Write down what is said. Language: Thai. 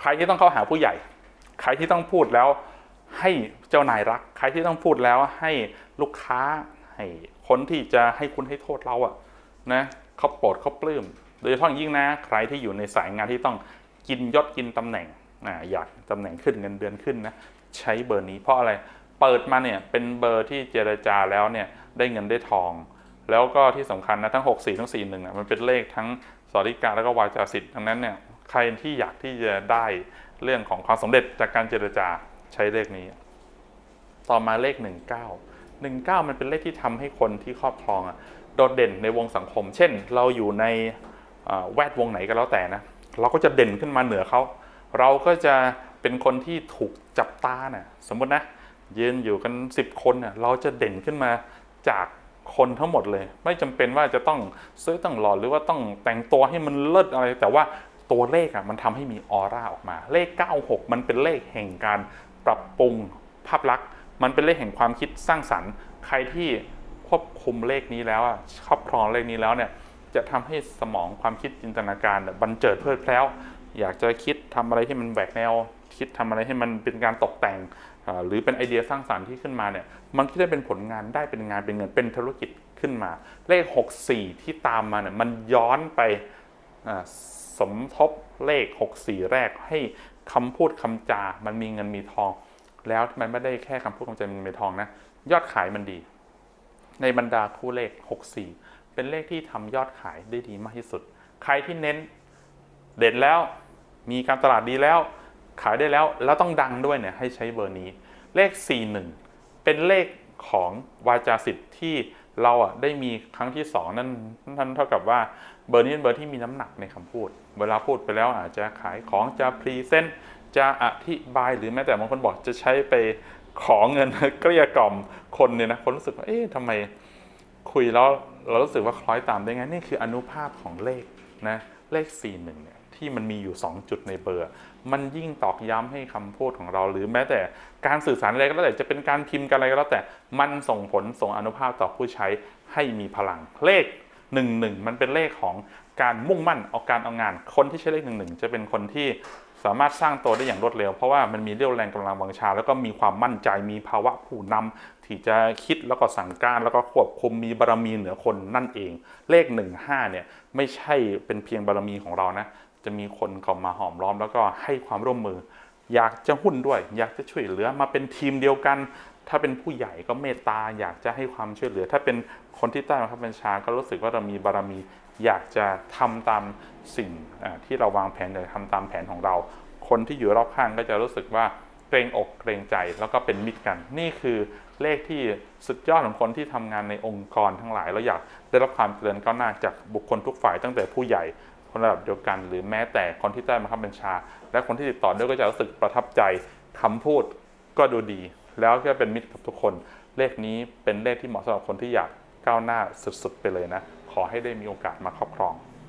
ใครที่ต้องเข้าหาผู้ใหญ่ ใครที่ต้องพูดแล้วให้เจ้านายรัก ใครที่ต้องพูดแล้วให้ลูกค้า ให้คนที่จะให้คุณให้โทษเราอะนะเขาโปรดเขาปลื้ม โดยเฉพาะยิ่งนะ ใครที่อยู่ในสายงานที่ต้องกินยศกินตำแหน่งอ่าอยากตำแหน่งขึ้นเงินเดือนขึ้นนะใช้เบอร์นี้เพราะอะไร เปิดมาเนี่ยเป็นเบอร์ที่เจรจาแล้วเนี่ยได้เงินได้ทอง แล้วก็ที่สำคัญนะทั้ง 6 4 ทั้ง 4 1อะมันเป็นเลขทั้งสอริกาแล้วก็วาจาสิทธิ์ดังนั้นเนี่ยใครที่อยากที่จะได้เรื่องของความสำเร็จจากการเจรจาใช้เลขนี้ ต่อมาเลข 19 19 มันเป็นเลขที่ทำให้คนที่ครอบครองอะโดดเด่นในวงสังคม เช่น เราอยู่ในแวดวงไหนก็แล้วแต่นะเราก็จะเด่นขึ้นมาเหนือเขาเราก็จะเป็นคนที่ถูกจับตาน่ะสมมตินะยืนอยู่กัน 10 คนน่ะเราจะเด่นขึ้นมาจาก คนทั้งหมดเลย ไม่จำเป็นว่าจะต้องซื้อต้องหล่อหรือว่าต้องแต่งตัวให้มันเลิศอะไร แต่ว่าตัวเลขอะมันทำให้มีออร่าออกมา เลข 96 มันเป็นเลขแห่งการปรับปรุงภาพลักษณ์ มันเป็นเลขแห่งความคิดสร้างสรรค์ ใครที่ควบคุมเลขนี้แล้วอะครอบครองเลขนี้แล้วเนี่ยจะทำให้สมองความคิดจินตนาการบันเจิดเพลิดเพล้ว อยากจะคิดทำอะไรที่มันแหวกแนว คิดทำอะไรให้มันเป็นการตกแต่ง หรือเป็นไอเดียสร้างสรรค์ที่ขึ้นมาเนี่ยมันก็ได้เป็นผลงานได้เป็นงานเป็นเงินเป็นธุรกิจขึ้นมา เลข 64 ที่ตามมาเนี่ยมันย้อนไปสมทบเลข 64 แรกให้คำพูดคำจา มันมีเงินมีทอง แล้วมันไม่ได้แค่คำพูดคำจามันมีทองนะ ยอดขายมันดี ในบรรดาคู่เลข 64 เป็นเลขที่ทำยอดขายได้ดีมากที่สุด ใครที่เน้นเด่นแล้วมีการตลาดดีแล้ว ขายได้แล้วแล้วต้องดังด้วยเนี่ยให้ใช้เบอร์นี้ เลข 41 เป็นเลขของวาจาสิทธิ์ที่เราอะได้มีครั้งที่ 2 นั่นนั่นเท่ากับว่าเบอร์นี้เป็นเบอร์ที่มีน้ำหนักในคำพูด เวลาพูดไปแล้วอาจจะขายของจะพรีเซนต์จะอธิบายหรือแม้แต่บางคนบอกจะใช้ไปขอเงินเกลี้ยกล่อมคนเนี่ยนะคนรู้สึกว่าเอ๊ะทำไมคุยแล้วเรารู้สึกว่าคล้อยตามได้ไงนี่คืออนุภาพของเลขนะเลข 41เนี่ย ที่มันมีอยู่ 2 จุดในเบอร์ มันยิ่งตอกย้ำให้คำพูดของเรา หรือแม้แต่การสื่อสารอะไรก็แล้วแต่จะเป็นการพิมพ์กันอะไรก็แล้วแต่มันส่งผลส่งอนุภาพต่อผู้ใช้ให้มีพลังเลข11มันเป็นเลขของการมุ่งมั่นเอาการเอางาน คนที่ใช้เลข11จะเป็นคนที่สามารถสร้างตัวได้อย่างรวดเร็ว เพราะว่ามันมีเรี่ยวแรงกำลังวังชา แล้วก็มีความมั่นใจมีภาวะผู้นำที่จะคิดแล้วก็สั่งการ แล้วก็ควบคุมมีบารมีเหนือคนนั่นเอง เลข 15เนี่ยไม่ใช่เป็นเพียงบารมีของเรานะ จะมีคนเข้ามาหอมล้อมแล้วก็ให้ความร่วมมือ อยากจะหุ้นด้วย อยากจะช่วยเหลือมาเป็นทีมเดียวกัน ถ้าเป็นผู้ใหญ่ก็เมตตาอยากจะให้ความช่วยเหลือ ถ้าเป็นคนที่ใต้บังคับบัญชาก็รู้สึกว่าเรามีบารมีอยากจะทำตามสิ่งที่เราวางแผนอยากทำตามแผนของเรา คนที่อยู่รอบข้างก็จะรู้สึกว่าเกรงอกเกรงใจแล้วก็เป็นมิตรกัน นี่คือเลขที่สุดยอดของคนที่ทำงานในองค์กรทั้งหลาย แล้วอยากได้รับความเจริญก้าวหน้าจากบุคคลทุกฝ่ายตั้งแต่ผู้ใหญ่ คนระดับเดียวกัน หรือแม้แต่คนที่ใต้บังคับบัญชา และคนที่ติดต่อด้วยก็จะรู้สึกประทับใจคำพูดก็ดูดี แล้วก็เป็นมิตรกับทุกคน เลขนี้เป็นเลขที่เหมาะสำหรับคนที่อยากก้าวหน้าสุดๆไปเลยนะ ขอให้ได้มีโอกาสมาครอบครอง